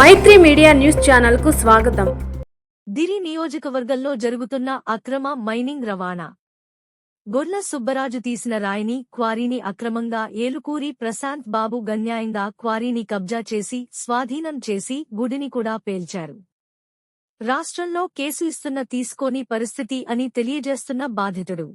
మైత్రి media news ఛానల్కు స్వాగతం. దిరి నియోజకవర్గంలో జరుగుతున్న అక్రమ మైనింగ్ రవాణా. గొర్ల సుబ్బరాజు తీసిన రాయిని క్వారీని అక్రమంగా ఏలుకూరి ప్రశాంత్ బాబు గన్యాయంగా క్వారీని కబ్జా చేసి స్వాధీనం చేసి గుడిని కూడా పేల్చారు. రాష్ట్రంలో కేసు ఇస్తున్న తీసుకోని పరిస్థితి అని తెలియజేస్తున్న బాధితుడు.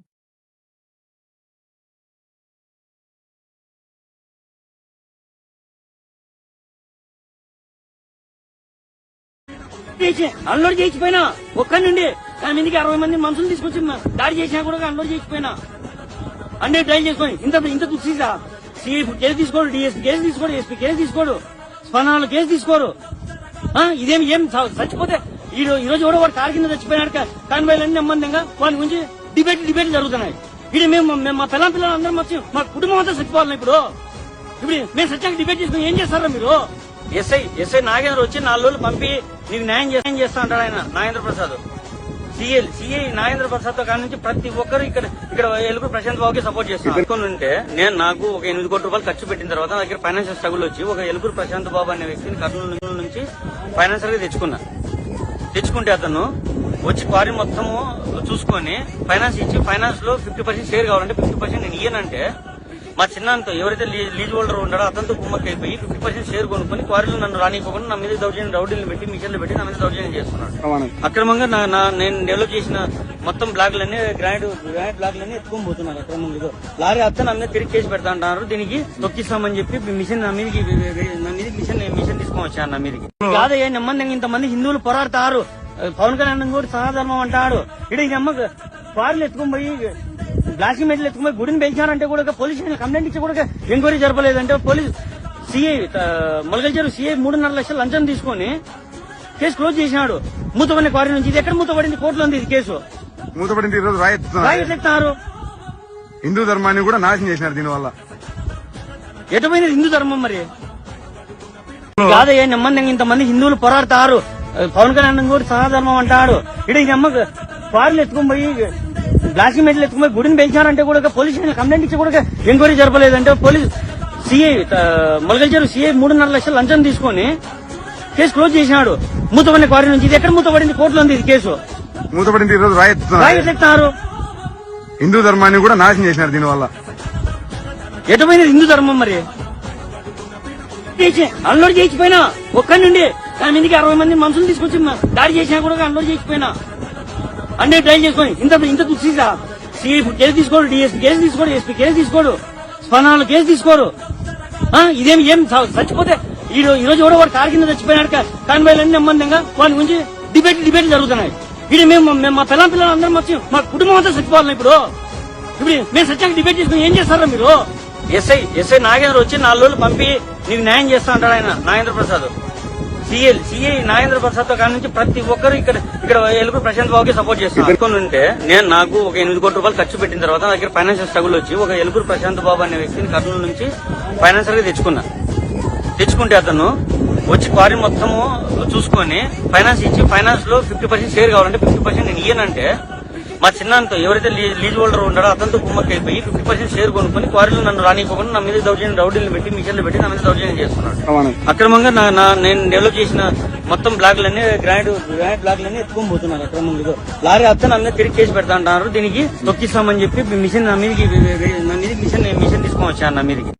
చేసి అన్లోడ్ చేసిపోయినా ఒక్కడి నుండి దాని మీదకి అరవై మంది మనుషులు తీసుకొచ్చి దాడి చేసినా కూడా అన్లోడ్ చేసిపోయినా అంటే ట్రైల్ చేసుకొని ఇంత ఇంత సీసా సిఐ కేసు తీసుకోడు డిఎస్పీ కేసు తీసుకోడు ఎస్పీ కేసు తీసుకోడు స్పందనలు కేసు తీసుకోరు ఆ, ఇదేం ఏం చచ్చిపోతే ఈ ఈ రోజు కూడా వాడు కారు కింద చచ్చిపోయినాడు కాన్వాయిలన్నీ నెమ్మదిగా వాళ్ళ గురించి డిబేట్ డిబేట్ జరుగుతున్నాయి. ఇది మేము మేము మా పిల్లల పిల్లలు అందరం వచ్చి మా కుటుంబం అంతా చచ్చిపోవాలి ఇప్పుడు. ఇప్పుడు మేము సత్యానికి డిబేట్ చేసుకుని ఏం చేస్తారా మీరు? ఎస్ఐ ఎస్ఐ నాగేంద్ర వచ్చి నాలుగు రోజులు పంపి నీకు న్యాయం చేస్తా- న్యాయం చేస్తా అంటాడు ఆయన నాగేంద్ర ప్రసాద్. సిఐ సిఐ నాగేంద్ర ప్రసాద్తో కాడ నుంచి ప్రతి ఒక్కరు ఇక్కడ ఇక్కడ ఎలుగురు ప్రశాంత్ బాబుకి సపోర్ట్ చేస్తాను అనుకుని ఉంటే నేను నాకు ఒక ఎనిమిది కోట్ల రూపాయలు ఖర్చు పెట్టిన తర్వాత నా దగ్గర ఫైనాన్షియల్ స్ట్రగుల్ వచ్చి ఒక ఎలుగురు ప్రశాంత్ బాబు అనే వ్యక్తిని కర్నూలు నుంచి ఫైనాన్షియల్గా తెచ్చుకున్నా. తెచ్చుకుంటే అతను వచ్చి క్వారీ మొత్తము చూసుకొని ఫైనాన్స్ ఇచ్చి ఫైనాన్స్లో ఫిఫ్టీ పర్సెంట్ షేర్ కావాలంటే ఫిఫ్టీ పర్సెంట్ నేను ఇయ్యనంటే మా చిన్నంతో ఎవరైతే లీజ్ హోల్డర్ ఉన్నాడో అతనితో కుమ్మకి అయిపోయి ఫిఫ్టీ పర్సెంట్ షేర్ కొనుక్కొని క్వారీలో నన్ను రానివ్వకుండా నా మీద దౌర్జన్యం రౌడీలు పెట్టి మిషన్లు పెట్టి నా మీద దౌర్జన్యం చేస్తున్నాడు. అక్రమంగా నా నేను డెవలప్ చేసిన మొత్తం బ్లాక్లన్నీ గ్రాండ్ గ్రాండ్ బ్లాక్లన్నీ ఎత్తుకొని పోతున్నారు అక్రమంగా. లారీ అత్త నా మీద తిరిగి కేసు పెడతా అంటున్నారు. దీనికి తొక్కిస్తామని చెప్పి మిషన్ నా మీదకి నా మీదకి మిషన్ మిషన్ తీసుకొని వచ్చాను నా మీదకి. కాదయ్యా నెమ్మది ఇంతమంది హిందువులు పోరాడతారు. పవన్ కళ్యాణ్ కూడా సనాధర్మం అంటాడు. ఇక్కడ నమ్మక క్వారీలు ఎత్తుకొని పోయి బ్లాస్టింగ్ మెట్లు ఎత్తుకుని పోయి గుడిని పెంచారంటే కూడా పోలీస్ స్టేషన్ కంప్లైంట్ ఇచ్చి కూడా ఎంక్వైరీ జరపలేదంటే పోలీస్ సిఐ మొలగల్చారు సిఐ మూడున్నర లక్షలు లంచం తీసుకొని కేసు క్లోజ్ చేసినాడు. మూతపడిన క్వారీ నుంచి. ఇది ఎక్కడ మూతపడింది? కోర్టులో ఉంది ఇది కేసు. మూతపడింది ఈరోజు రాయెత్తుతున్నారు. రాయి ఎత్తున్నారు హిందూ ధర్మాన్ని కూడా నాశనం చేసినారు దీనివల్ల. ఎటుపోయింది హిందూ ధర్మం మరి? కాదయ్యా నెమ్మది ఇంతమంది హిందువులు పోరాడతారు. పవన్ కళ్యాణ్ కూడా సనాధర్మం అంటాడు. ఇక్కడ ఈ నమ్మక క్వారీలు ఎత్తుకొని పోయి బ్లాస్టింగ్ మెట్లు ఎత్తుకుని పోయి గుడిని పెంచారంటే కూడా పోలీస్ స్టేషన్ కంప్లైంట్ ఇచ్చి కూడా ఎంక్వైరీ జరపలేదంటే పోలీస్ సిఐ మొలగల్చారు సిఐ మూడున్నర లక్షలు లంచం తీసుకొని కేసు క్లోజ్ చేసినాడు మూతపడిన క్వారీ నుంచి. ఇది ఎక్కడ మూతపడింది? కోర్టులో ఉంది ఇది కేసు. మూతపడింది ఈరోజు హిందూ ధర్మాన్ని కూడా నాశనం చేసినారు దీనివల్ల. ఎటుపోయింది హిందూ ధర్మం మరి? చేసి అన్లోడ్ చేసిపోయినా ఒక్కడి నుండి దాని మీదకి అరవై మంది మనుషులు తీసుకొచ్చి దాడి చేసినా కూడా అన్లోడ్ చేసిపోయినా అన్నీ ట్రైన్ చేసుకొని ఇంత ఇంత సీసా సిఐ కేసు తీసుకోడు డిఎస్పీ కేసు తీసుకోడు ఎస్పీ కేసు తీసుకోడు స్పందనలు కేసు తీసుకోరు ఆ, ఏం చచ్చిపోతే ఈ రోజు ఈ రోజు కూడా వాడు కారు కింద చచ్చిపోయినాడు కాన్వాయిలన్నీ నెమ్మదిగా వాళ్ళ గురించి డిబేట్ డిబేట్ జరుగుతున్నాయి. ఇది మేము మా పిల్లల పిల్లలు అందరం వచ్చి మా కుటుంబం అంతా చచ్చిపోవాలి ఇప్పుడు. ఇప్పుడు మేము సత్యానికి డిబేట్ చేసుకుని ఏం చేస్తారా మీరు? ఎస్ఐ ఎస్ఐ నాగేంద్ర వచ్చి నాలుగు రోజులు పంపి నీకు న్యాయం చేస్తా అంటాడు ఆయన నాగేంద్ర ప్రసాద్. సిఐ సిఐ నాగేంద్ర ప్రసాద్తో నుంచి ప్రతి ఒక్కరు ఇక్కడ ఇక్కడ ఎలుగురు ప్రశాంత్ బాబుకి సపోర్ట్ చేస్తాను ఉంటే నేను నాకు ఒక ఎనిమిది కోట్ల రూపాయలు ఖర్చు పెట్టిన తర్వాత నా దగ్గర ఫైనాన్షియల్ స్ట్రగుల్ వచ్చి ఒక ఎలుగురు ప్రశాంత్ బాబు అనే వ్యక్తిని కర్నూలు నుంచి ఫైనాన్షియల్గా తెచ్చుకున్నా. తెచ్చుకుంటే అతను వచ్చి క్వారీ మొత్తము చూసుకొని ఫైనాన్స్ ఇచ్చి ఫైనాన్స్లో ఫిఫ్టీ పర్సెంట్ షేర్ కావాలంటే ఫిఫ్టీ పర్సెంట్ నేను ఇయ్యనంటే మా చిన్నంతో ఎవరైతే లీజ్ హోల్డర్ ఉన్నాడో అతనితో కుమ్మకి అయిపోయి ఫిఫ్టీ పర్సెంట్ షేర్ కొనుక్కొని క్వారీలో నన్ను రానివ్వకుండా నా మీద దౌర్జన్యం రౌడీలు పెట్టి మిషన్లు పెట్టి నా మీద దౌర్జన్యం చేస్తున్నాడు. అక్రమంగా నా నేను డెవలప్ చేసిన మొత్తం బ్లాక్లన్నీ గ్రాండ్ గ్రాండ్ బ్లాక్లన్నీ ఎత్తుకొని పోతున్నారు అక్రమంగా. లారీ అత్త నా మీద తిరిగి కేసు పెడతా అంటున్నారు. దీనికి తొక్కిస్తామని చెప్పి మిషన్ నా మీదకి నా మీదకి మిషన్ మిషన్ తీసుకొని వచ్చాను నా మీదకి.